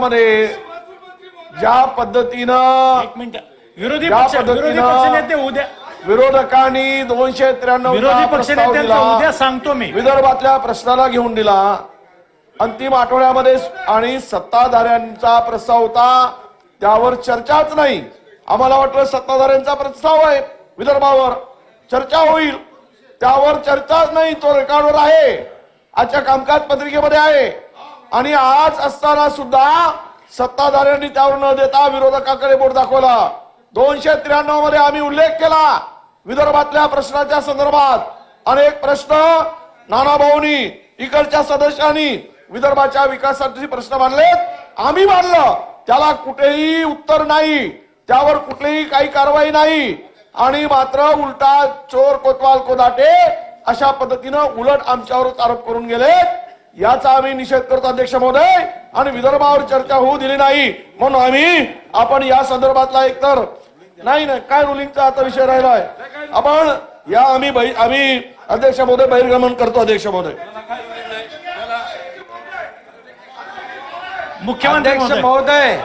मध्ये ज्या पद्धतीनं विरोधी पक्ष विरोधी पक्षनेते उद्या विरोधकांनी दोनशे त्र्याण्णव विरोधी पक्षनेत्यांचा उद्या सांगतो मी. विदर्भातल्या प्रश्नाला घेऊन दिला. अंतिम आठवड्यामध्ये आणि सत्ताधाऱ्यांचा प्रस्ताव होता. त्यावर चर्चाच नाही. आम्हाला वाटलं सत्ताधाऱ्यांचा प्रस्ताव आहे. विदर्भावर चर्चा होईल. त्यावर चर्चाच नाही. तो रेकॉर्डवर आहे. आजच्या कामकाज पत्रिकेमध्ये आहे. आणि आज असताना सुद्धा सत्ताधाऱ्यांनी त्यावर न देता विरोधकाकडे बोट दाखवला. दोनशे त्र्याण्णवमध्ये आम्ही उल्लेख केला विदर्भातल्या प्रश्नाच्या संदर्भात. अनेक प्रश्न नाना भाऊनी इकडच्या सदस्यांनी विदर्भाच्या विकासाचे प्रश्न मांडलेत. आम्ही मांडलं त्याला कुठेही उत्तर नाही त्यावर कुठलीही काही कारवाई नाही. आणि मात्र उलटा चोर कोतवाल कोदाटे अशा पद्धतीनं उलट आमच्यावरच आरोप करून गेले याचा आम्ही निषेध करतो अध्यक्ष महोदय. आणि विदर्भावर चर्चा होऊ दिली नाही. म्हणून आम्ही आपण या संदर्भातला एकतर नाही नाही काय रुलिंगचा आता विषय राहिलाय? आपण या आम्ही बहि- आम्ही अध्यक्ष महोदय बहिर्गमन करतो अध्यक्ष महोदय. मुख्यमंत्री महोदय